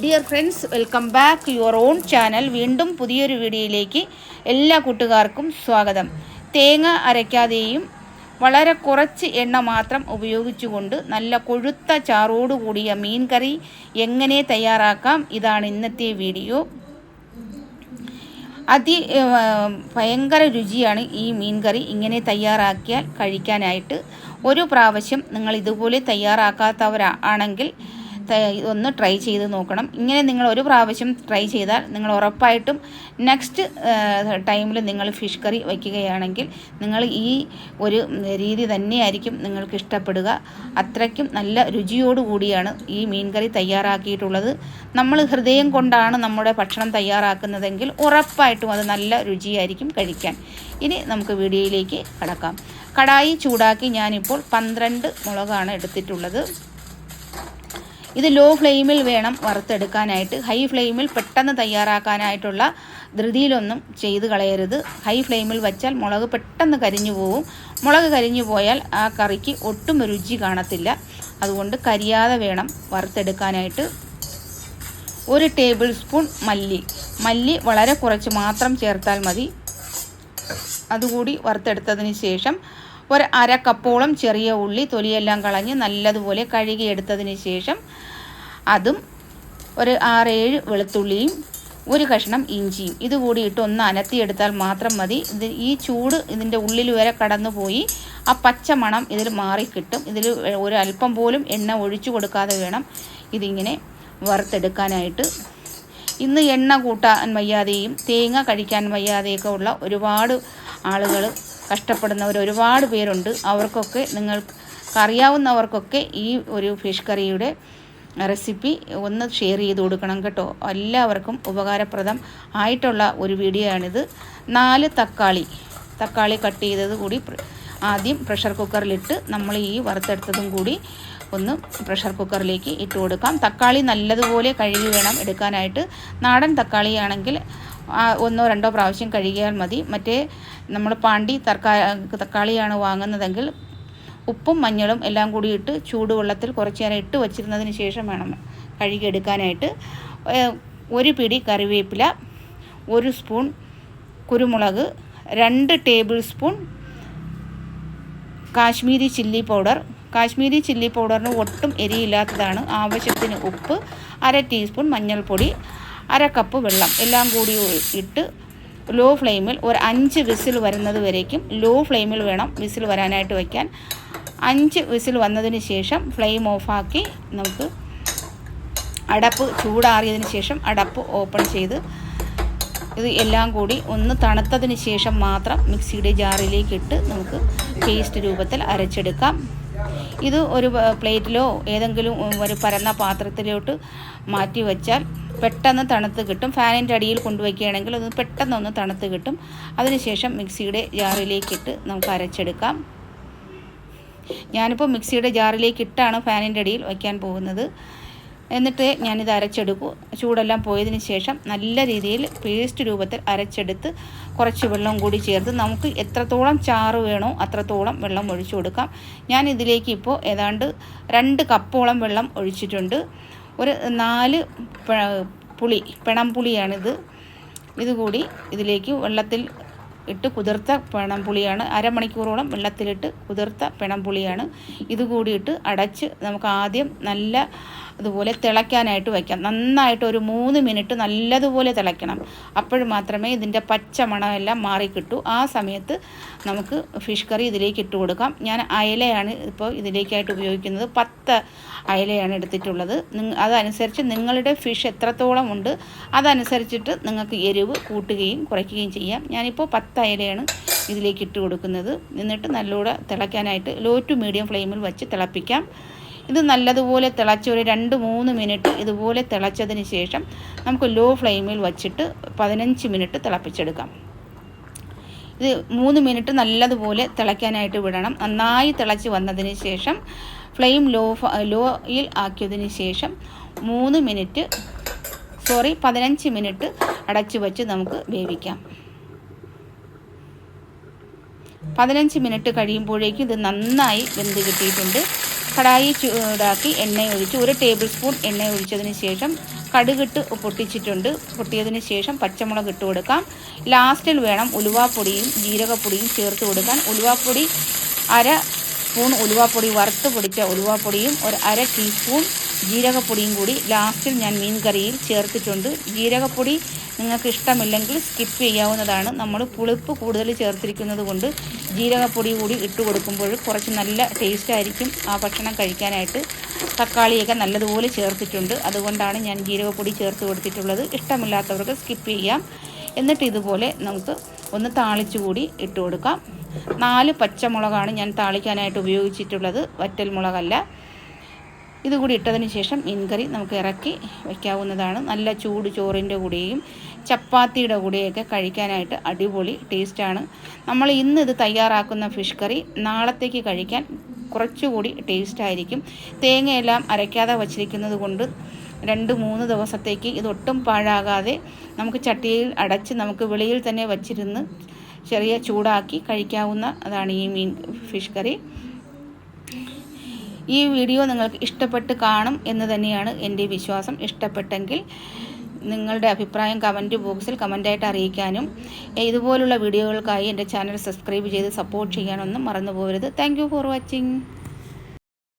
Dear friends welcome back your own channel വീണ്ടും പുതിയൊരു വീഡിയോയിലേക്ക് എല്ലാ കൂട്ടുകാർക്കും സ്വാഗതം. തേങ്ങ അരയ്ക്കാതെയും വളരെ കുറച്ച് എണ്ണ മാത്രം ഉപയോഗിച്ചുകൊണ്ട് നല്ല കൊഴുത്ത ചാറോടുകൂടിയ മീൻ കറി എങ്ങനെ തയ്യാറാക്കാം? ഇതാണ് ഇന്നത്തെ വീഡിയോ. അതി ഭയങ്കര രുചിയാണ് ഈ മീൻ കറി ഇങ്ങനെ തയ്യാറാക്കിയാൽ കഴിക്കാനായിട്ട് ഒരു പ്രാവശ്യം നിങ്ങൾ ഇതുപോലെ തയ്യാറാക്കാത്തവരാ ആണെങ്കിൽ ത- ഒന്ന് ട്രൈ ചെയ്ത് നോക്കണം. ഇങ്ങനെ നിങ്ങൾ ഒരു പ്രാവശ്യം ട്രൈ ചെയ്താൽ നിങ്ങൾ ഉറപ്പായിട്ടും നെക്സ്റ്റ് ടൈമിൽ നിങ്ങൾ ഫിഷ് കറി വയ്ക്കുകയാണെങ്കിൽ നിങ്ങൾ ഈ ഒരു രീതി തന്നെയായിരിക്കും നിങ്ങൾക്ക് ഇഷ്ടപ്പെടുക. അത്രയ്ക്കും നല്ല രുചിയോടു കൂടിയാണ് ഈ മീൻ കറി തയ്യാറാക്കിയിട്ടുള്ളത്. നമ്മൾ ഹൃദയം കൊണ്ടാണ് നമ്മുടെ ഭക്ഷണം തയ്യാറാക്കുന്നതെങ്കിൽ ഉറപ്പായിട്ടും അത് നല്ല രുചിയായിരിക്കും കഴിക്കാൻ. ഇനി നമുക്ക് വീഡിയോയിലേക്ക് കടക്കാം. കടായി ചൂടാക്കി ഞാനിപ്പോൾ പന്ത്രണ്ട് മുളകാണ് എടുത്തിട്ടുള്ളത്. ഇത് ലോ ഫ്ലെയിമിൽ വേണം വറുത്തെടുക്കാനായിട്ട്. ഹൈ ഫ്ലെയിമിൽ പെട്ടെന്ന് തയ്യാറാക്കാനായിട്ടുള്ള ധൃതിയിലൊന്നും ചെയ്ത് കളയരുത്. ഹൈ ഫ്ലെയിമിൽ വച്ചാൽ മുളക് പെട്ടെന്ന് കരിഞ്ഞു പോവും. മുളക് കരിഞ്ഞു പോയാൽ ആ കറിക്ക് ഒട്ടും രുചി കാണത്തില്ല. അതുകൊണ്ട് കരിയാതെ വേണം വറുത്തെടുക്കാനായിട്ട്. ഒരു ടേബിൾ സ്പൂൺ മല്ലി. മല്ലി വളരെ കുറച്ച് മാത്രം ചേർത്താൽ മതി. അതുകൂടി വറുത്തെടുത്തതിന് ശേഷം ഒരു അര കപ്പോളം ചെറിയ ഉള്ളി തൊലിയെല്ലാം കളഞ്ഞ് നല്ലതുപോലെ കഴുകിയെടുത്തതിന് ശേഷം അതും ഒരു ആറേഴ് വെളുത്തുള്ളിയും ഒരു കഷ്ണം ഇഞ്ചിയും. ഇതുകൂടി ഇട്ട് ഒന്ന് അനത്തിയെടുത്താൽ മാത്രം മതി. ഇത് ഈ ചൂട് ഇതിന്റെ ഉള്ളിൽ വരെ കടന്നുപോയി ആ പച്ച മണം ഇതിൽ മാറിക്കിട്ടും. ഇതിൽ ഒരു അല്പം പോലും എണ്ണ ഒഴിച്ചു കൊടുക്കാതെ വേണം ഇതിങ്ങനെ വറുത്തെടുക്കാനായിട്ട്. ഇന്ന് എണ്ണ കൂട്ടാൻ വയ്യാതെയും തേങ്ങ കഴിക്കാൻ വയ്യാതെയൊക്കെ ഉള്ള ഒരുപാട് ആളുകൾ കഷ്ടപ്പെടുന്നവർ ഒരുപാട് പേരുണ്ട്. അവർക്കൊക്കെ നിങ്ങൾക്ക് അറിയാവുന്നവർക്കൊക്കെ ഈ ഒരു ഫിഷ് കറിയുടെ റെസിപ്പി ഒന്ന് ഷെയർ ചെയ്ത് കൊടുക്കണം കേട്ടോ. എല്ലാവർക്കും ഉപകാരപ്രദം ആയിട്ടുള്ള ഒരു വീഡിയോ ആണിത് നാല് തക്കാളി. തക്കാളി കട്ട് ചെയ്തത് കൂടി ആദ്യം പ്രഷർ കുക്കറിലിട്ട് നമ്മൾ ഈ വറുത്തെടുത്തതും കൂടി ഒന്ന് പ്രഷർ കുക്കറിലേക്ക് ഇട്ട് കൊടുക്കാം. തക്കാളി നല്ലതുപോലെ കഴുകി വേണം എടുക്കാനായിട്ട്. നാടൻ തക്കാളിയാണെങ്കിൽ ഒന്നോ രണ്ടോ പ്രാവശ്യം കഴുകിയാൽ മതി. മറ്റേ നമ്മൾ പാണ്ടി തർക്കാ തക്കാളിയാണ് വാങ്ങുന്നതെങ്കിൽ ഉപ്പും മഞ്ഞളും എല്ലാം കൂടി ഇട്ട് ചൂടുവെള്ളത്തിൽ കുറച്ച് നേരം ഇട്ട് വച്ചിരുന്നതിന് ശേഷം വേണം കഴുകിയെടുക്കാനായിട്ട്. ഒരു പിടി കറിവേപ്പില ഒരു സ്പൂൺ കുരുമുളക് രണ്ട് table spoon Kashmiri chilli powder. Kashmiri chilli പൗഡറിന് ഒട്ടും എരിയില്ലാത്തതാണ് ആവശ്യത്തിന് ഉപ്പ് അര ടീസ്പൂൺ മഞ്ഞൾപ്പൊടി അര കപ്പ് വെള്ളം എല്ലാം കൂടി ഇട്ട് ലോ ഫ്ലെയിമിൽ ഒരു അഞ്ച് വിസിൽ വരുന്നത് വരേക്കും. ലോ ഫ്ലെയിമിൽ വേണം വിസിൽ വരാനായിട്ട് വയ്ക്കാൻ. അഞ്ച് വിസിൽ വന്നതിന് ശേഷം ഫ്ലെയിം ഓഫാക്കി നമുക്ക് അടപ്പ് ചൂടാറിയതിന് ശേഷം അടപ്പ് ഓപ്പൺ ചെയ്ത് ഇത് എല്ലാം കൂടി ഒന്ന് തണുത്തതിന് ശേഷം മാത്രം മിക്സിയുടെ ജാറിലേക്ക് ഇട്ട് നമുക്ക് പേസ്റ്റ് രൂപത്തിൽ അരച്ചെടുക്കാം. ഇത് ഒരു പ്ലേറ്റിലോ ഏതെങ്കിലും ഒരു പരന്ന പാത്രത്തിലോട്ട് മാറ്റി വെച്ചാൽ പെട്ടെന്ന് തണുത്ത് കിട്ടും. ഫാനിന്റെ അടിയിൽ കൊണ്ടുവയ്ക്കുകയാണെങ്കിൽ അത് പെട്ടെന്നൊന്ന് തണുത്ത് കിട്ടും. അതിനുശേഷം മിക്സിയുടെ ജാറിലേക്കിട്ട് നമുക്ക് അരച്ചെടുക്കാം. ഞാനിപ്പോൾ മിക്സിയുടെ ജാറിലേക്ക് ഇട്ടാണ് ഫാനിന്റെ അടിയിൽ വയ്ക്കാൻ പോകുന്നത്. എന്നിട്ട് ഞാനിത് അരച്ചെടുക്കും. ചൂടെല്ലാം പോയതിന് ശേഷം നല്ല രീതിയിൽ പേസ്റ്റ് രൂപത്തിൽ അരച്ചെടുത്ത് കുറച്ച് വെള്ളം കൂടി ചേർത്ത് നമുക്ക് എത്രത്തോളം ചാറ് വേണോ അത്രത്തോളം വെള്ളം ഒഴിച്ചു കൊടുക്കാം. ഞാൻ ഇതിലേക്ക് ഇപ്പോൾ ഏതാണ്ട് രണ്ട് കപ്പോളം വെള്ളം ഒഴിച്ചിട്ടുണ്ട്. ഒരു നാല് പുളി പിണം പുളിയാണിത് ഇതുകൂടി ഇതിലേക്ക് വെള്ളത്തിൽ ഇട്ട് കുതിർത്ത പിണംപുളിയാണ്. അരമണിക്കൂറോളം വെള്ളത്തിലിട്ട് കുതിർത്ത പിണംപുളിയാണ്. ഇത് കൂടിയിട്ട് അടച്ച് നമുക്ക് ആദ്യം നല്ല അതുപോലെ തിളയ്ക്കാനായിട്ട് വയ്ക്കാം. നന്നായിട്ട് ഒരു മൂന്ന് മിനിറ്റ് നല്ലതുപോലെ തിളയ്ക്കണം. അപ്പോൾ മാത്രമേ ഇതിന്റെ പച്ച മണമെല്ലാം മാറിക്കിട്ടൂ. ആ സമയത്ത് നമുക്ക് ഫിഷ് കറി ഇതിലേക്ക് ഇട്ട് കൊടുക്കാം. ഞാൻ അയലയാണ് ഇപ്പോൾ ഇതിലേക്കായിട്ട് ഉപയോഗിക്കുന്നത്. പത്ത് അയലയാണ് എടുത്തിട്ടുള്ളത്. അതനുസരിച്ച് നിങ്ങളുടെ ഫിഷ് എത്രത്തോളം ഉണ്ട് അതനുസരിച്ചിട്ട് നിങ്ങൾക്ക് എരിവ് കൂട്ടുകയും കുറയ്ക്കുകയും ചെയ്യാം. ഞാനിപ്പോൾ പത്ത് അയലയാണ് ഇതിലേക്ക് ഇട്ട് കൊടുക്കുന്നത്. എന്നിട്ട് നല്ലോടെ തിളയ്ക്കാനായിട്ട് ലോ ടു മീഡിയം ഫ്ലെയിമിൽ വെച്ച് തിളപ്പിക്കാം. ഇത് നല്ലതുപോലെ തിളച്ച് ഒരു രണ്ട് മൂന്ന് മിനിറ്റ് ഇതുപോലെ തിളച്ചതിന് ശേഷം നമുക്ക് ലോ ഫ്ലെയിമിൽ വച്ചിട്ട് പതിനഞ്ച് മിനിറ്റ് തിളപ്പിച്ചെടുക്കാം. ഇത് മൂന്ന് മിനിറ്റ് നല്ലതുപോലെ തിളയ്ക്കാനായിട്ട് വിടണം. നന്നായി തിളച്ച് വന്നതിന് ശേഷം ഫ്ലെയിം ലോ ലോയിൽ ആക്കിയതിന് ശേഷം മൂന്ന് മിനിറ്റ് സോറി പതിനഞ്ച് മിനിറ്റ് അടച്ചു വച്ച് നമുക്ക് വേവിക്കാം. പതിനഞ്ച് മിനിറ്റ് കഴിയുമ്പോഴേക്കും ഇത് നന്നായി വെന്ത് കിട്ടിയിട്ടുണ്ട്. കടായി ചൂടാക്കി എണ്ണ ഒഴിച്ച് ഒരു ടേബിൾ സ്പൂൺ എണ്ണ ഒഴിച്ചതിന് ശേഷം കടുകിട്ട് പൊട്ടിച്ചിട്ടുണ്ട്. പൊട്ടിയതിന് ശേഷം പച്ചമുളക് ഇട്ട് കൊടുക്കാം. ലാസ്റ്റിൽ വേണം ഉലുവാപ്പൊടിയും ജീരകപ്പൊടിയും ചേർത്ത് കൊടുക്കാൻ. ഉലുവാപ്പൊടി അര സ്പൂൺ ഉലുവാപ്പൊടി വറുത്ത് പൊടിച്ച ഉലുവാപ്പൊടിയും ഒരു അര ടീസ്പൂൺ ജീരകപ്പൊടിയും കൂടി ലാസ്റ്റിൽ ഞാൻ മീൻ കറിയിൽ ചേർത്തിട്ടുണ്ട്. ജീരകപ്പൊടി നിങ്ങൾക്ക് ഇഷ്ടമില്ലെങ്കിൽ സ്കിപ്പ് ചെയ്യാവുന്നതാണ്. നമ്മൾ പുളിപ്പ് കൂടുതൽ ചേർത്തിരിക്കുന്നത് കൊണ്ട് ജീരകപ്പൊടി കൂടി ഇട്ട് കൊടുക്കുമ്പോൾ കുറച്ച് നല്ല ടേസ്റ്റ് ആയിരിക്കും ആ ഭക്ഷണം കഴിക്കാനായിട്ട്. തക്കാളിയൊക്കെ നല്ലതുപോലെ ചേർത്തിട്ടുണ്ട്. അതുകൊണ്ടാണ് ഞാൻ ജീരകപ്പൊടി ചേർത്ത് കൊടുത്തിട്ടുള്ളത്. ഇഷ്ടമില്ലാത്തവർക്ക് സ്കിപ്പ് ചെയ്യാം. എന്നിട്ട് ഇതുപോലെ നമുക്ക് ഒന്ന് താളിച്ചു കൂടി ഇട്ട് കൊടുക്കാം. നാല് പച്ചമുളകാണ് ഞാൻ താളിക്കാനായിട്ട് ഉപയോഗിച്ചിട്ടുള്ളത്. വറ്റൽ മുളകല്ല ഇതുകൂടി ഇട്ടതിന് ശേഷം മീൻകറി നമുക്ക് ഇറക്കി വയ്ക്കാവുന്നതാണ് നല്ല ചൂട് ചോറിന്റെ കൂടെയും ചപ്പാത്തിയുടെ കൂടെയൊക്കെ കഴിക്കാനായിട്ട് അടിപൊളി ടേസ്റ്റാണ്. നമ്മൾ ഇന്ന് ഇത് തയ്യാറാക്കുന്ന ഫിഷ് കറി നാളത്തേക്ക് കഴിക്കാൻ കുറച്ചുകൂടി ടേസ്റ്റായിരിക്കും. തേങ്ങയെല്ലാം അരയ്ക്കാതെ വച്ചിരിക്കുന്നത് കൊണ്ട് രണ്ട് മൂന്ന് ദിവസത്തേക്ക് ഇതൊട്ടും പാഴാകാതെ നമുക്ക് ചട്ടിയിൽ അടച്ച് നമുക്ക് വെളിയിൽ തന്നെ വച്ചിരുന്ന് ചെറിയ ചൂടാക്കി കഴിക്കാവുന്ന അതാണ് ഈ മീൻ ഫിഷ് കറി. ഈ വീഡിയോ നിങ്ങൾക്ക് ഇഷ്ടപ്പെട്ട് കാണും എന്ന് തന്നെയാണ് എന്റെ വിശ്വാസം. ഇഷ്ടപ്പെട്ടെങ്കിൽ നിങ്ങളുടെ അഭിപ്രായം കമന്റ് ബോക്സിൽ കമന്റായിട്ട് അറിയിക്കാനും. ഇതുപോലുള്ള വീഡിയോകൾക്കായി എന്റെ ചാനൽ സബ്സ്ക്രൈബ് ചെയ്ത് സപ്പോർട്ട് ചെയ്യാനൊന്നും മറന്നു പോകരുത് താങ്ക് ഫോർ വാച്ചിങ്